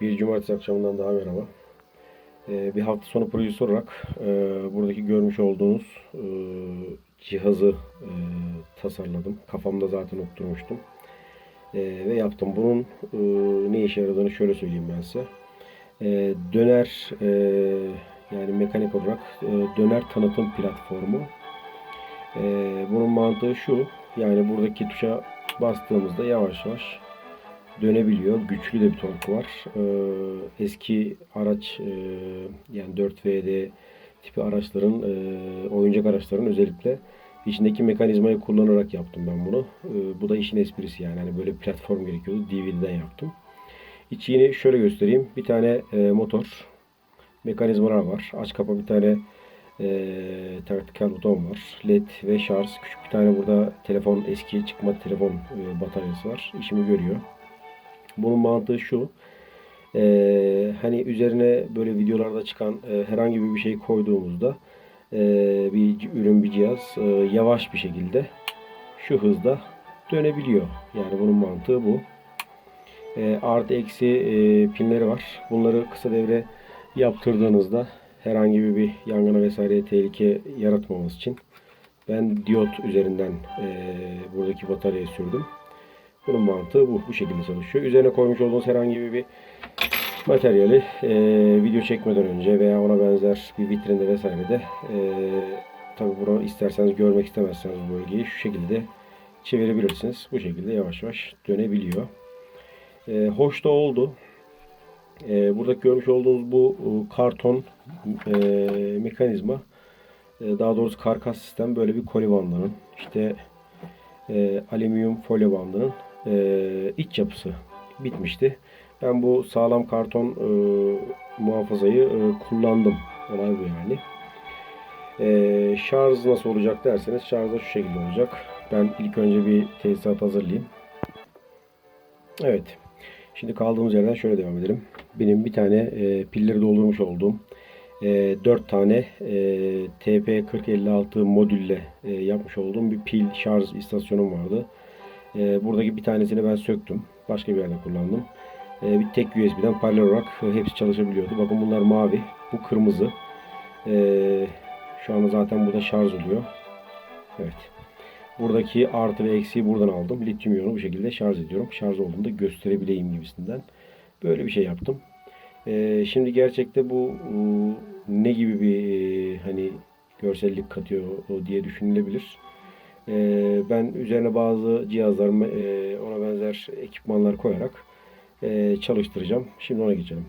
Bir cumartesi akşamından daha merhaba. Ee, bir hafta sonu projesi olarak e, buradaki görmüş olduğunuz e, cihazı e, tasarladım. Kafamda zaten oturmuştum. E, ve yaptım. Bunun e, ne işe yaradığını şöyle söyleyeyim ben size. E, döner e, yani mekanik olarak e, döner tanıtım platformu. E, bunun mantığı şu. Yani buradaki tuşa bastığımızda yavaş yavaş dönebiliyor. Güçlü de bir torku var. Ee, eski araç e, yani 4VD tipi araçların e, oyuncak araçların özellikle içindeki mekanizmayı kullanarak yaptım ben bunu. Ee, bu da işin esprisi yani. Hani böyle platform gerekiyordu. DVD'den yaptım. İçini şöyle göstereyim. Bir tane e, motor mekanizmalar var. Aç kapa bir tane e, taktikal buton var. LED ve şarj. Küçük bir tane burada telefon eski çıkma telefon e, bataryası var. İşimi görüyor. Bunun mantığı şu. Ee, hani üzerine böyle videolarda çıkan e, herhangi bir şey koyduğumuzda e, bir ürün bir cihaz e, yavaş bir şekilde şu hızda dönebiliyor. Yani bunun mantığı bu. E, artı eksi e, pinleri var. Bunları kısa devre yaptırdığınızda herhangi bir yangına vesaire tehlike yaratmaması için ben diyot üzerinden e, buradaki bataryayı sürdüm. Bunun mantığı bu. Bu şekilde çalışıyor. Üzerine koymuş olduğunuz herhangi bir materyali e, video çekmeden önce veya ona benzer bir vitrinde vesairede e, tabi bunu isterseniz görmek istemezseniz bu bölgeyi şu şekilde çevirebilirsiniz. Bu şekilde yavaş yavaş dönebiliyor. E, hoş da oldu. E, burada görmüş olduğunuz bu e, karton e, mekanizma e, daha doğrusu karkas sistem böyle bir koli bandının işte e, alüminyum folyo bandının e, iç yapısı bitmişti. Ben bu sağlam karton e, muhafazayı e, kullandım. Olay bu yani. E, şarj nasıl olacak derseniz şarj da şu şekilde olacak. Ben ilk önce bir tesisat hazırlayayım. Evet. Şimdi kaldığımız yerden şöyle devam edelim. Benim bir tane e, pilleri doldurmuş olduğum e, 4 tane e, TP4056 modülle e, yapmış olduğum bir pil şarj istasyonum vardı. E, buradaki bir tanesini ben söktüm. Başka bir yerde kullandım. E, bir tek USB'den paralel olarak hepsi çalışabiliyordu. Bakın bunlar mavi. Bu kırmızı. E, şu anda zaten burada şarj oluyor. Evet. Buradaki artı ve eksiği buradan aldım. Lityum iyonu bu şekilde şarj ediyorum. Şarj olduğunda gösterebileyim gibisinden. Böyle bir şey yaptım. E, şimdi gerçekte bu e, ne gibi bir e, hani görsellik katıyor diye düşünülebilir. Ee, ben üzerine bazı cihazlar, e, ona benzer ekipmanlar koyarak e, çalıştıracağım. Şimdi ona geçelim.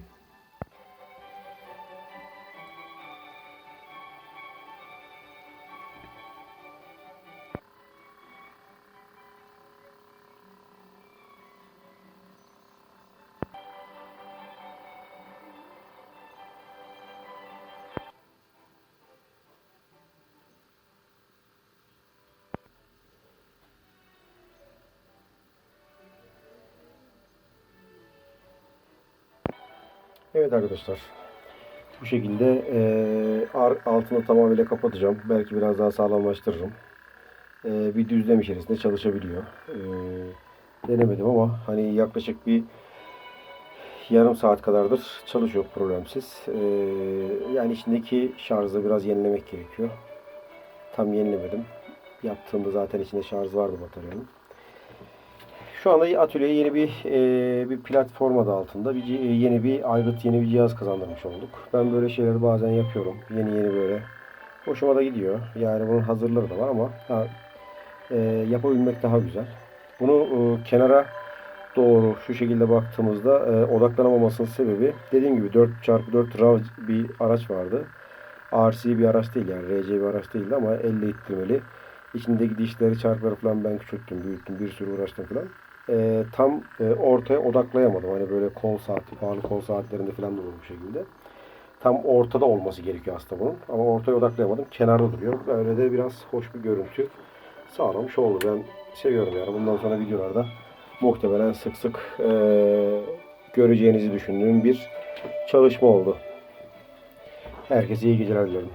Evet arkadaşlar. Bu şekilde e, altını tamamıyla kapatacağım. Belki biraz daha sağlamlaştırırım. E, bir düzlem içerisinde çalışabiliyor. E, denemedim ama hani yaklaşık bir yarım saat kadardır çalışıyor problemsiz. E, yani içindeki şarjı biraz yenilemek gerekiyor. Tam yenilemedim. Yaptığımda zaten içinde şarj vardı bataryanın. Şu anda atölyeye yeni bir e, bir platform adı altında bir yeni bir aygıt yeni bir cihaz kazandırmış olduk. Ben böyle şeyleri bazen yapıyorum. Yeni yeni böyle. Hoşuma da gidiyor. Yani bunun hazırları da var ama ha, e, yapabilmek daha güzel. Bunu e, kenara doğru şu şekilde baktığımızda e, odaklanamamasının sebebi dediğim gibi 4x4 RAV bir araç vardı. RC bir araç değil yani RC bir araç değildi ama elle ittirmeli. İçindeki dişleri çarpları falan ben küçülttüm, büyüttüm, bir sürü uğraştım falan e, tam e, ortaya odaklayamadım. Hani böyle kol saati, pahalı kol saatlerinde falan da bu şekilde. Tam ortada olması gerekiyor aslında bunun. Ama ortaya odaklayamadım. Kenarda duruyor. Böyle de biraz hoş bir görüntü sağlamış oldu. Ben seviyorum yani. Bundan sonra videolarda muhtemelen sık sık e, göreceğinizi düşündüğüm bir çalışma oldu. Herkese iyi geceler diliyorum.